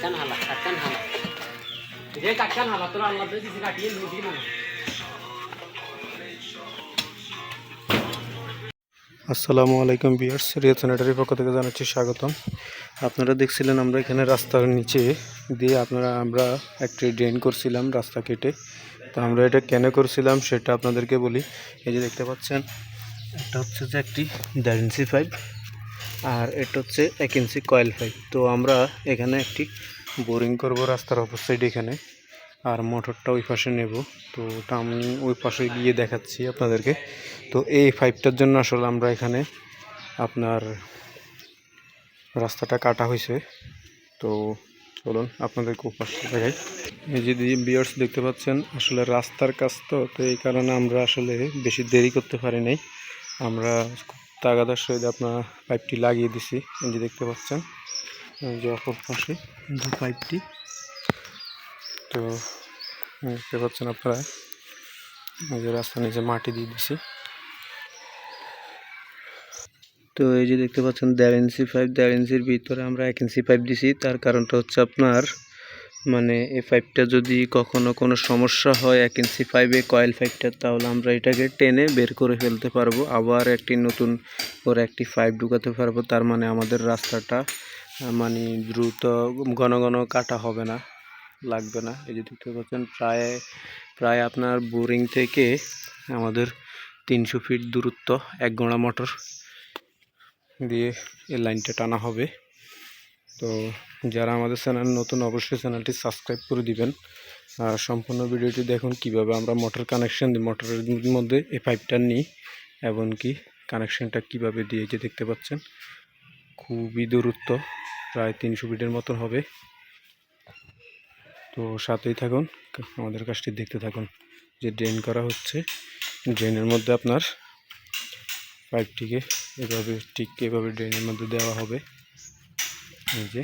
হালা হালা। যে হালা আল্লাহ কাটিয়ে লুটি না আসসালামু আলাইকুম বিয়ার্স রিয়া স্যানিটারির পক্ষ থেকে জানাচ্ছি স্বাগতম। আপনারা দেখছিলেন আমরা এখানে রাস্তার নিচে দিয়ে আপনারা, আমরা একটি ড্রেন করছিলাম রাস্তা কেটে। তো আমরা এটা কেন করছিলাম সেটা আপনাদেরকে বলি। এই যে দেখতে পাচ্ছেন, এটা হচ্ছে যে একটি দেড় পাইপ আর এটা হচ্ছে এক ইঞ্চি কয়েল পাইপ তো আমরা এখানে একটি বোরিং করব রাস্তার অপর সাইড এখানে। আর মোটরটা ওই পাশে নেব। তো ওটা আমি ওই পাশে গিয়ে দেখাচ্ছি আপনাদেরকে। তো এই পাইপটার জন্য আসলে আমরা এখানে আপনার রাস্তাটা কাটা হয়েছে। তো চলুন আপনাদেরকে উপাসটা দেখাই। এই যে বিয়ার্স দেখতে পাচ্ছেন, আসলে রাস্তার কাজ তো তো এই কারণে আমরা আসলে বেশি দেরি করতে পারি নাই। আমরা খুব তাগাদার সহিত আপনার পাইপটি লাগিয়ে দিছি, এই যে দেখতে পাচ্ছেন। যে অপর পাশে যে পাইপটি তো দেখতে পাচ্ছেন আপনারা যে রাস্তার নিচে মাটি দিয়ে দিছি। তো এই যে দেখতে পাচ্ছেন, দেড় ইঞ্চি পাইপ দেড় ইঞ্চির ভিতরে আমরা এক ইঞ্চি পাইপ দিছি। তার কারণটা হচ্ছে আপনার মানে এ পাইপটা যদি কখনো কোনো সমস্যা হয়, এক ইঞ্চি পাইপে কয়েল পাইপটা তাহলে আমরা এটাকে টেনে বের করে ফেলতে পারব। আবার একটি নতুন করে একটি পাইপ ঢুকাতে পারব। তার মানে আমাদের রাস্তাটা মানে দ্রুত ঘন ঘন কাটা হবে না, লাগবে না। এই যে দেখতে পাচ্ছেন, প্রায় প্রায় আপনার বোরিং থেকে আমাদের তিনশো ফিট দূরত্ব, এক গোড়া মোটর দিয়ে এই লাইনটা টানা হবে। তো যারা আমাদের চ্যানেল নতুন, অবশ্যই চ্যানেলটি সাবস্ক্রাইব করে দিবেন। আর সম্পূর্ণ ভিডিওটি দেখুন কীভাবে আমরা মোটর কানেকশন দিই মোটরের মধ্যে এই পাইপটা নিই এমনকি কানেকশনটা কীভাবে দিয়ে যে দেখতে পাচ্ছেন, খুবই দূরত্ব, প্রায় তিনশো ফিটের মতন হবে। তো সাথেই থাকুন, আমাদের কাজটি দেখতে থাকুন। যে ড্রেন করা হচ্ছে, ড্রেনের মধ্যে আপনার পাইপটিকে এভাবে, ঠিক এভাবে ড্রেনের মধ্যে দেওয়া হবে। এই যে।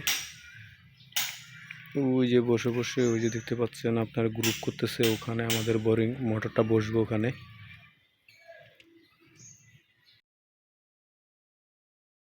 ওই যে বসে বসে ওই যে দেখতে পাচ্ছেন আপনার গ্রুপ করতেছে ওখানে আমাদের বোরিং মোটরটা বসবে ওখানে।